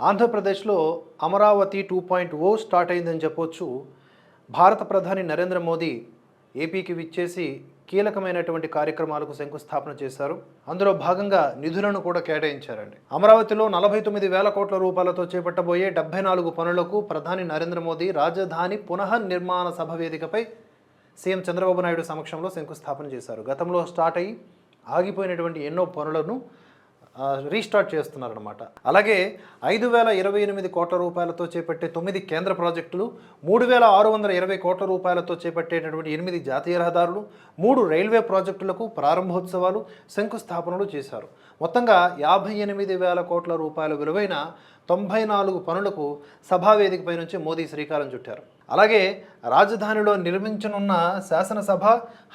ఆంధ్రప్రదేశ్లో Amaravati two point o start అయిందని చెప్పొచ్చు. భారత ప్రధాని నరేంద్ర మోదీ ఏపీకి విచ్చేసి కీలకమైనటువంటి కార్యక్రమాలకు శంకుస్థాపన చేశారు. అందులో భాగంగా నిధులను కూడా కేటాయించారండి. అమరావతిలో నలభై తొమ్మిది వేల కోట్ల రూపాయలతో చేపట్టబోయే డెబ్బై నాలుగు పనులకు ప్రధాని నరేంద్ర మోదీ రాజధాని పునః నిర్మాణ సభ వేదికపై సీఎం చంద్రబాబు నాయుడు సమక్షంలో శంకుస్థాపన చేశారు. గతంలో స్టార్ట్ అయ్యి ఆగిపోయినటువంటి ఎన్నో పనులను రీస్టార్ట్ చేస్తున్నారనమాట అలాగే ఐదు వేల ఇరవై ఎనిమిది కోట్ల రూపాయలతో చేపట్టే తొమ్మిది కేంద్ర ప్రాజెక్టులు మూడు వేల ఆరు వందల ఇరవై కోట్ల రూపాయలతో చేపట్టేటటువంటి ఎనిమిది జాతీయ రహదారులు మూడు రైల్వే ప్రాజెక్టులకు ప్రారంభోత్సవాలు శంకుస్థాపనలు చేశారు. మొత్తంగా యాభై ఎనిమిది వేల కోట్ల రూపాయల విలువైన తొంభై నాలుగు పనులకు సభావేదికపై నుంచి మోదీ శ్రీకారం చుట్టారు. అలాగే రాజధానిలో నిర్మించనున్న శాసనసభ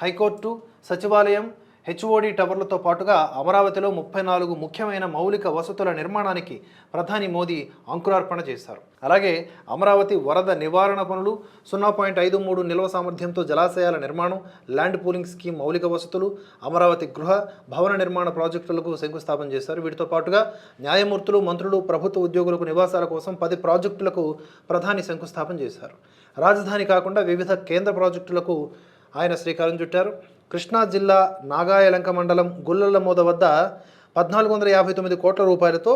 హైకోర్టు సచివాలయం హెచ్ఓడి టవర్లతో పాటుగా అమరావతిలో ముప్పై నాలుగు ముఖ్యమైన మౌలిక వసతుల నిర్మాణానికి ప్రధాని మోదీ అంకురార్పణ చేశారు. అలాగే అమరావతి వరద నివారణ పనులు సున్నా పాయింట్ ఐదు మూడు నిల్వ సామర్థ్యంతో జలాశయాల నిర్మాణం ల్యాండ్ పూలింగ్ స్కీమ్ మౌలిక వసతులు అమరావతి గృహ భవన నిర్మాణ ప్రాజెక్టులకు శంకుస్థాపన చేశారు. వీటితో పాటుగా న్యాయమూర్తులు మంత్రులు ప్రభుత్వ ఉద్యోగులకు నివాసాల కోసం పది ప్రాజెక్టులకు ప్రధాని శంకుస్థాపన చేశారు. రాజధాని కాకుండా వివిధ కేంద్ర ప్రాజెక్టులకు ఆయన శ్రీకారం చుట్టారు. కృష్ణా జిల్లా నాగాయలంక మండలం గుల్లలమోద వద్ద పద్నాలుగు వందల యాభై తొమ్మిది కోట్ల రూపాయలతో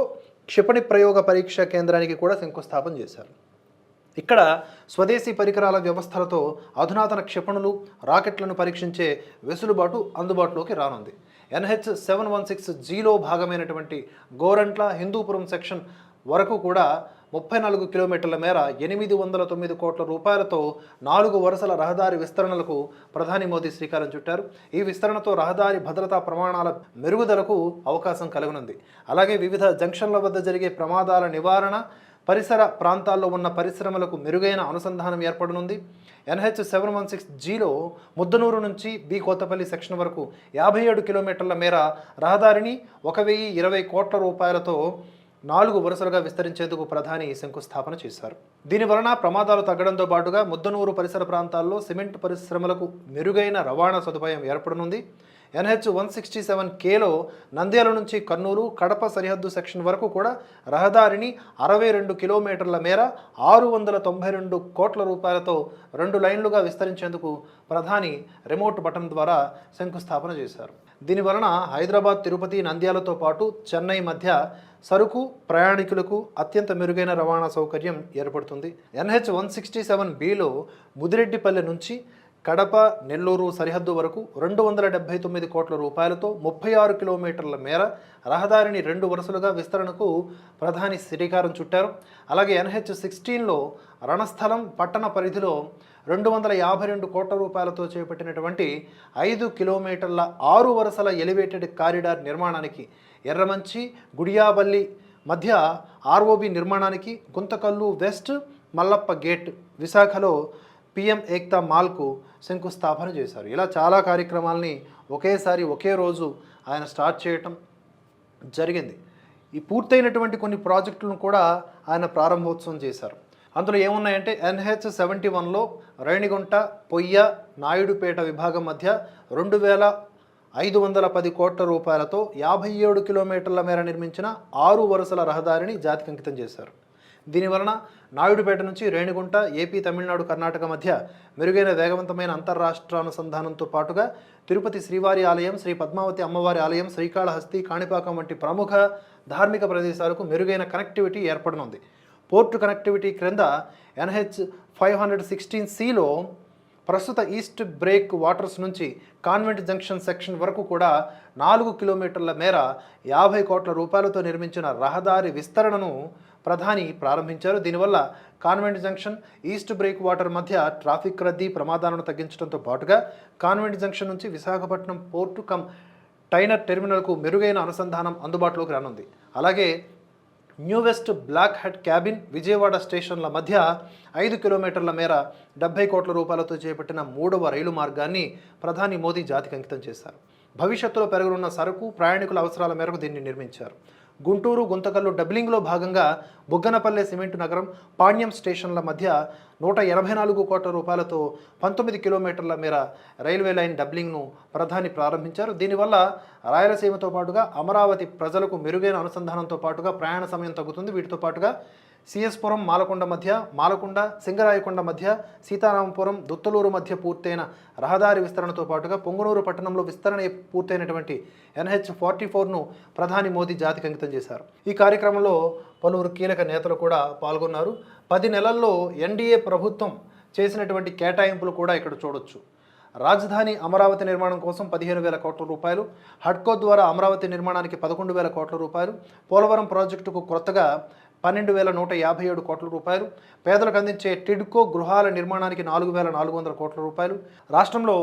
క్షిపణి ప్రయోగ పరీక్ష కేంద్రానికి కూడా శంకుస్థాపన చేశారు. ఇక్కడ స్వదేశీ పరికరాల వ్యవస్థలతో అధునాతన క్షిపణులు రాకెట్లను పరీక్షించే వెసులుబాటు అందుబాటులోకి రానుంది. ఎన్హెచ్ సెవెన్ వన్ సిక్స్ జీలో భాగమైనటువంటి గోరంట్ల హిందూపురం సెక్షన్ వరకు కూడా ముప్పై నాలుగు కిలోమీటర్ల మేర ఎనిమిది వందల తొమ్మిది కోట్ల రూపాయలతో నాలుగు వరుసల రహదారి విస్తరణలకు ప్రధాని మోదీ శ్రీకారం చుట్టారు. ఈ విస్తరణతో రహదారి భద్రతా ప్రమాణాల మెరుగుదలకు అవకాశం కలగనుంది. అలాగే వివిధ జంక్షన్ల వద్ద జరిగే ప్రమాదాల నివారణ పరిసర ప్రాంతాల్లో ఉన్న పరిశ్రమలకు మెరుగైన అనుసంధానం ఏర్పడనుంది. ఎన్హెచ్ సెవెన్ వన్ సిక్స్ జీలో ముద్దనూరు నుంచి బి కోతపల్లి సెక్షన్ వరకు యాభై ఏడు కిలోమీటర్ల మేర రహదారిని ఒక వెయ్యి ఇరవై కోట్ల రూపాయలతో నాలుగు వరుసలుగా విస్తరించేందుకు ప్రధాని శంకుస్థాపన చేశారు. దీని వలన ప్రమాదాలు తగ్గడంతో పాటుగా ముద్దనూరు పరిసర ప్రాంతాల్లో సిమెంట్ పరిశ్రమలకు మెరుగైన రవాణా సదుపాయం ఏర్పడనుంది. ఎన్హెచ్ వన్ సిక్స్టీ సెవెన్ కేలో నంద్యాల నుంచి కర్నూలు కడప సరిహద్దు సెక్షన్ వరకు కూడా రహదారిని అరవై రెండు కిలోమీటర్ల మేర ఆరు వందల తొంభై రెండు కోట్ల రూపాయలతో రెండు లైన్లుగా విస్తరించేందుకు ప్రధాని రిమోట్ బటన్ ద్వారా శంకుస్థాపన చేశారు. దీని వలన హైదరాబాద్ తిరుపతి నంద్యాలతో పాటు చెన్నై మధ్య సరుకు ప్రయాణికులకు అత్యంత మెరుగైన రవాణా సౌకర్యం ఏర్పడుతుంది. ఎన్హెచ్ వన్ సిక్స్టీ సెవెన్ బిలో ముదిరెడ్డిపల్లె నుంచి కడప నెల్లూరు సరిహద్దు వరకు రెండు వందల డెబ్బై తొమ్మిది కోట్ల రూపాయలతో ముప్పై ఆరు కిలోమీటర్ల మేర రహదారిని రెండు వరుసలుగా విస్తరణకు ప్రధాని శ్రీకారం చుట్టారు. అలాగే ఎన్హెచ్ సిక్స్టీన్లో రణస్థలం పట్టణ పరిధిలో రెండు వందల యాభై రెండు కోట్ల రూపాయలతో చేపట్టినటువంటి ఐదు కిలోమీటర్ల ఆరు వరుసల ఎలివేటెడ్ కారిడార్ నిర్మాణానికి ఎర్రమంచి గుడియాబల్లి మధ్య ఆర్ఓబి నిర్మాణానికి గుంతకల్లు వెస్ట్ మల్లప్ప గేట్ విశాఖలో పిఎం ఏక్తా మాల్కు శంకుస్థాపన చేశారు. ఇలా చాలా కార్యక్రమాల్ని ఒకేసారి ఒకే రోజు ఆయన స్టార్ట్ చేయటం జరిగింది. ఈ పూర్తయినటువంటి కొన్ని ప్రాజెక్టులను కూడా ఆయన ప్రారంభోత్సవం చేశారు. అందులో ఏమున్నాయంటే ఎన్హెచ్ సెవెంటీ వన్లో రేణిగుంట పొయ్య నాయుడుపేట విభాగం మధ్య రెండు వేల ఐదు వందల పది కోట్ల రూపాయలతో యాభై ఏడు కిలోమీటర్ల మేర నిర్మించిన ఆరు వరుసల రహదారిని జాతికి అంకితం చేశారు. దీనివలన నాయుడుపేట నుంచి రేణిగుంట ఏపీ తమిళనాడు కర్ణాటక మధ్య మెరుగైన వేగవంతమైన అంతర్రాష్ట్ర అనుసంధానంతో పాటుగా తిరుపతి శ్రీవారి ఆలయం శ్రీ పద్మావతి అమ్మవారి ఆలయం శ్రీకాళహస్తి కాణిపాకం వంటి ప్రముఖ ధార్మిక ప్రదేశాలకు మెరుగైన కనెక్టివిటీ ఏర్పడనుంది. పోర్టు కనెక్టివిటీ క్రింద ఎన్హెచ్ ఫైవ్ హండ్రెడ్ సిక్స్టీన్ సిలో ప్రస్తుత ఈస్ట్ బ్రేక్ వాటర్స్ నుంచి కాన్వెంట్ జంక్షన్ సెక్షన్ వరకు కూడా నాలుగు కిలోమీటర్ల మేర యాభై కోట్ల రూపాయలతో నిర్మించిన రహదారి విస్తరణను ప్రధాని ప్రారంభించారు. దీనివల్ల convent junction east break water మధ్య ట్రాఫిక్ రద్దీ ప్రమాదాలను తగ్గించడంతో పాటుగా కాన్వెంట్ జంక్షన్ నుంచి విశాఖపట్నం పోర్టు కమ్ టైనర్ టెర్మినల్కు మెరుగైన అనుసంధానం అందుబాటులోకి రానుంది. అలాగే new west block head cabin Vijayawada స్టేషన్ల మధ్య ఐదు కిలోమీటర్ల మేర డెబ్బై కోట్ల రూపాయలతో చేపట్టిన మూడవ రైలు మార్గాన్ని ప్రధాని మోదీ జాతికి అంకితం చేశారు. భవిష్యత్తులో పెరగనున్న సరుకు ప్రయాణికుల అవసరాల మేరకు దీన్ని నిర్మించారు. గుంటూరు గుంతకల్లు డబ్లింగ్లో భాగంగా బుగ్గనపల్లె సిమెంట్ నగరం పాణ్యం స్టేషన్ల మధ్య నూట ఎనభై నాలుగు కోట్ల రూపాయలతో పంతొమ్మిది కిలోమీటర్ల మేర రైల్వే లైన్ డబ్లింగ్ను ప్రధాని ప్రారంభించారు. దీనివల్ల రాయలసీమతో పాటుగా అమరావతి ప్రజలకు మెరుగైన అనుసంధానంతో పాటుగా ప్రయాణ సమయం తగ్గుతుంది. వీటితో పాటుగా సిఎస్పురం మాలకొండ మధ్య మాలకొండ సింగరాయకొండ మధ్య సీతారామపురం దుత్తలూరు మధ్య పూర్తయిన రహదారి విస్తరణతో పాటుగా పొంగునూరు పట్టణంలో విస్తరణ పూర్తయినటువంటి ఎన్హెచ్ ఫార్టీ ఫోర్ను ప్రధాని మోదీ జాతికి అంకితం చేశారు. ఈ కార్యక్రమంలో పలువురు కీలక నేతలు కూడా పాల్గొన్నారు. పది నెలల్లో ఎన్డీఏ ప్రభుత్వం చేసినటువంటి కేటాయింపులు కూడా ఇక్కడ చూడొచ్చు. రాజధాని అమరావతి నిర్మాణం కోసం పదిహేను వేల కోట్ల రూపాయలు హడ్కో ద్వారా అమరావతి నిర్మాణానికి పదకొండు వేల కోట్ల రూపాయలు పోలవరం ప్రాజెక్టుకు కొత్తగా పన్నెండు వేల నూట యాభై ఏడు కోట్ల రూపాయలు. పేదలకు అందించే టిడ్కో గృహాల నిర్మాణానికి నాలుగు వేల నాలుగు వందల కోట్ల రూపాయలు. రాష్ట్రంలో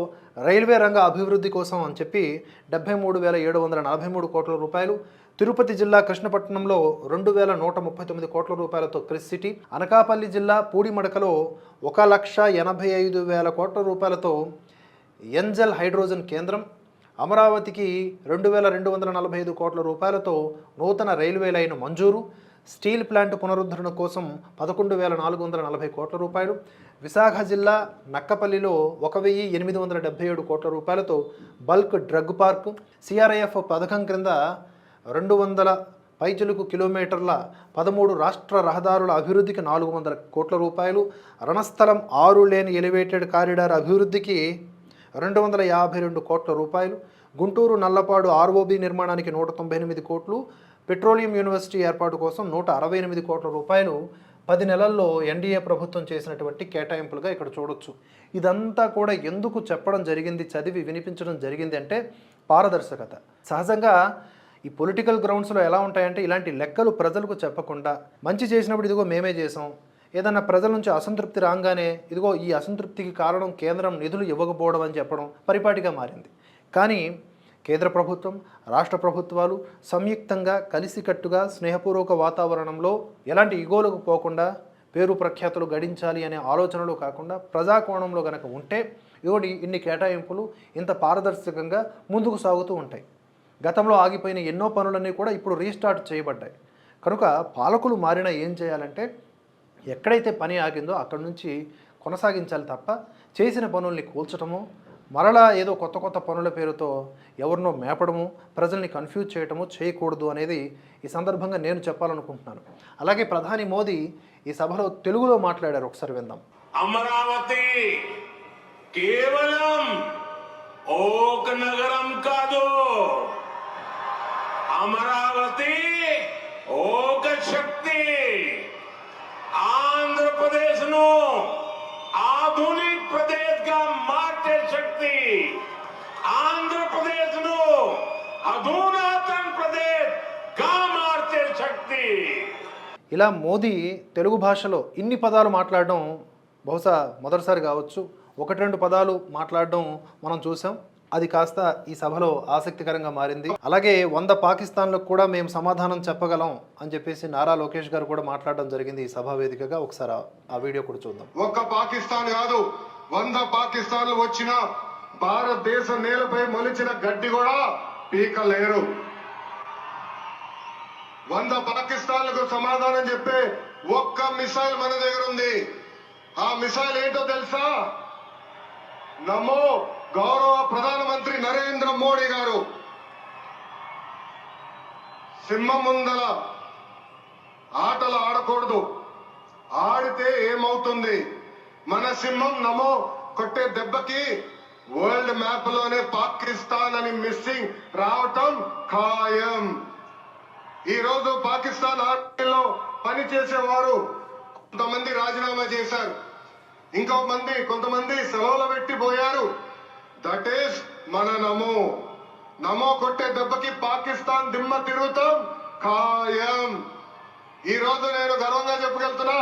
రైల్వే రంగ అభివృద్ధి కోసం అని చెప్పి డెబ్బై మూడు వేల ఏడు వందల నలభై మూడు కోట్ల రూపాయలు. తిరుపతి జిల్లా కృష్ణపట్నంలో రెండు వేల నూట ముప్పై తొమ్మిది కోట్ల రూపాయలతో క్రిస్ సిటీ. అనకాపల్లి జిల్లా పూడిమడకలో ఒక లక్ష ఎనభై ఐదు వేల కోట్ల రూపాయలతో ఎంజల్ హైడ్రోజన్ కేంద్రం. అమరావతికి రెండు వేల రెండు వందల నలభై ఐదు కోట్ల రూపాయలతో నూతన రైల్వే లైన్ మంజూరు. స్టీల్ ప్లాంట్ పునరుద్ధరణ కోసం పదకొండు వేల నాలుగు వందల నలభై కోట్ల రూపాయలు. విశాఖ జిల్లా నక్కపల్లిలో ఒక వెయ్యి ఎనిమిది వందల డెబ్బై ఏడు కోట్ల రూపాయలతో బల్క్ డ్రగ్ పార్క్. సిఆర్ఐఎఫ్ పథకం క్రింద రెండు వందల పైచులకు కిలోమీటర్ల పదమూడు రాష్ట్ర రహదారుల అభివృద్ధికి నాలుగు వందల కోట్ల రూపాయలు. రణస్థలం ఆరు లేని ఎలివేటెడ్ కారిడార్ అభివృద్ధికి రెండు వందల యాభై రెండు కోట్ల రూపాయలు. గుంటూరు నల్లపాడు ఆర్ఓబి నిర్మాణానికి నూట తొంభై ఎనిమిది కోట్లు పెట్రోలియం యూనివర్సిటీ ఏర్పాటు కోసం నూట అరవై ఎనిమిది కోట్ల రూపాయలు పది నెలల్లో ఎన్డీఏ ప్రభుత్వం చేసినటువంటి కేటాయింపులుగా ఇక్కడ చూడొచ్చు. ఇదంతా కూడా ఎందుకు చెప్పడం జరిగింది చదివి వినిపించడం జరిగింది అంటే పారదర్శకత. సహజంగా ఈ పొలిటికల్ గ్రౌండ్స్లో ఎలా ఉంటాయంటే ఇలాంటి లెక్కలు ప్రజలకు చెప్పకుండా మంచి చేసినప్పుడు ఇదిగో మేమే చేసాం ఏదన్నా ప్రజల నుంచి అసంతృప్తి రాగానే ఇదిగో ఈ అసంతృప్తికి కారణం కేంద్రం నిధులు ఇవ్వకపోవడం అని చెప్పడం పరిపాటిగా మారింది. కానీ కేంద్ర ప్రభుత్వం రాష్ట్ర ప్రభుత్వాలు సంయుక్తంగా కలిసికట్టుగా స్నేహపూర్వక వాతావరణంలో ఎలాంటి ఇగోలకు పోకుండా పేరు ప్రఖ్యాతులు గడించాలి అనే ఆలోచనలు కాకుండా ప్రజాకోణంలో గనక ఉంటే ఇదిగోటి ఇన్ని కేటాయింపులు ఇంత పారదర్శకంగా ముందుకు సాగుతూ ఉంటాయి. గతంలో ఆగిపోయిన ఎన్నో పనులన్నీ కూడా ఇప్పుడు రీస్టార్ట్ చేయబడ్డాయి. కనుక పాలకులు మారినా ఏం చేయాలంటే ఎక్కడైతే పని ఆగిందో అక్కడి నుంచి కొనసాగించాలి తప్ప చేసిన పనుల్ని కూల్చటము మరలా ఏదో కొత్త కొత్త పనుల పేరుతో ఎవరినో మేపడము ప్రజల్ని కన్ఫ్యూజ్ చేయటము చేయకూడదు అనేది ఈ సందర్భంగా నేను చెప్పాలనుకుంటున్నాను. అలాగే ప్రధాని మోదీ ఈ సభలో తెలుగులో మాట్లాడారు ఒకసారి విందాం. అమరావతి కేవలం ఒక నగరం కాదు. అమరావతి ఒక శక్తి ఇలా మోదీ తెలుగు భాషలో ఇన్ని పదాలు మాట్లాడడం బహుశా మొదటిసారి కావచ్చు. ఒకటి రెండు పదాలు మాట్లాడడం మనం చూసాం. అది కాస్త ఈ సభలో ఆసక్తికరంగా మారింది. అలాగే వంద పాకిస్తాన్లకు కూడా మేము సమాధానం చెప్పగలం అని చెప్పేసి నారా లోకేష్ గారు కూడా మాట్లాడడం జరిగింది ఈ సభా వేదికగా. ఒకసారి ఆ- వీడియో కూడా చూద్దాం. ఒక్క పాకిస్తాన్ కాదు వంద పాకిస్తాన్లు వచ్చిన భారతదేశ నేలపై మొలిచిన గడ్డి కూడా పీకలేరు. వంద పాకిస్తాన్లకు సమాధానం చెప్పే ఒక్క మిసైల్ మన దగ్గర ఉంది. ఆ మిసైల్ ఏంటో తెలుసా? నమో గౌరవ ప్రధానమంత్రి నరేంద్ర మోడీ గారు. సింహం ముందల ఆటలు ఆడకూడదు. ఆడితే ఏమవుతుంది? మన సింహం నమో కొట్టే దెబ్బకి వరల్డ్ మ్యాప్లోనే పాకిస్తాన్ అని మిస్సింగ్ రావటం ఖాయం. ఈ రోజు పాకిస్తాన్ ఆర్మీలో పని చేసేవారు కొంతమంది రాజీనామా చేశారు. ఇంకో మంది కొంతమంది సెలవులు పెట్టి పోయారు. దట్ ఈస్ మన నమో. నమో కొట్టే దెబ్బకి పాకిస్తాన్ దిమ్మ తిరుగుతాం ఖాయం. ఈ రోజు నేను గర్వంగా చెప్పగలుగుతున్నా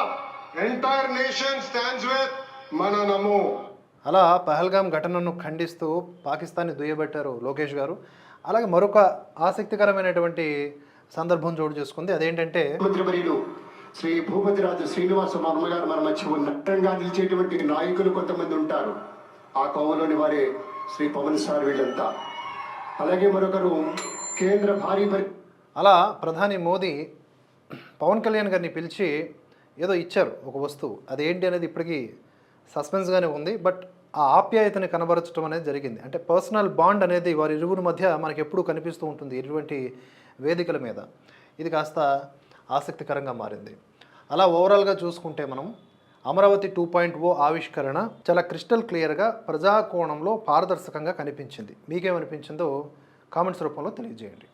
ఎంటైర్ నేషన్ స్టాండ్స్ విత్ మన నమో. అలా పహల్గాం ఘటనను ఖండిస్తూ పాకిస్తాన్ని దుయ్యబెట్టారు లోకేష్ గారు. అలాగే మరొక ఆసక్తికరమైనటువంటి సందర్భం చోటు చేసుకుంది. అదేంటంటే శ్రీ భూపతిరాజు శ్రీనివాస వర్మ గారు మన మధ్య ఉన్న నటంగా నిలిచేటువంటి నాయకులు కొంతమంది ఉంటారు. ఆ కోవలోని వారే శ్రీ పవన్ సార్ వీళ్ళంతా. అలాగే మరొకరు కేంద్ర భారీ అలా ప్రధాని మోదీ పవన్ కళ్యాణ్ గారిని పిలిచి ఏదో ఇచ్చారు ఒక వస్తువు. అదేంటి అనేది ఇప్పటికీ సస్పెన్స్గానే ఉంది. బట్ ఆ ఆప్యాయతని కనబరచడం అనేది జరిగింది. అంటే పర్సనల్ బాండ్ అనేది వారి ఇరువురి మధ్య మనకి ఎప్పుడూ కనిపిస్తూ ఉంటుంది. ఇటువంటి వేదికల మీద. ఇది కాస్త ఆసక్తికరంగా మారింది. అలా ఓవరాల్గా చూసుకుంటే మనం అమరావతి టూ పాయింట్ ఓ ఆవిష్కరణ చాలా క్రిస్టల్ క్లియర్గా ప్రజాకోణంలో పారదర్శకంగా కనిపించింది. మీకేమనిపించిందో కామెంట్స్ రూపంలో తెలియజేయండి.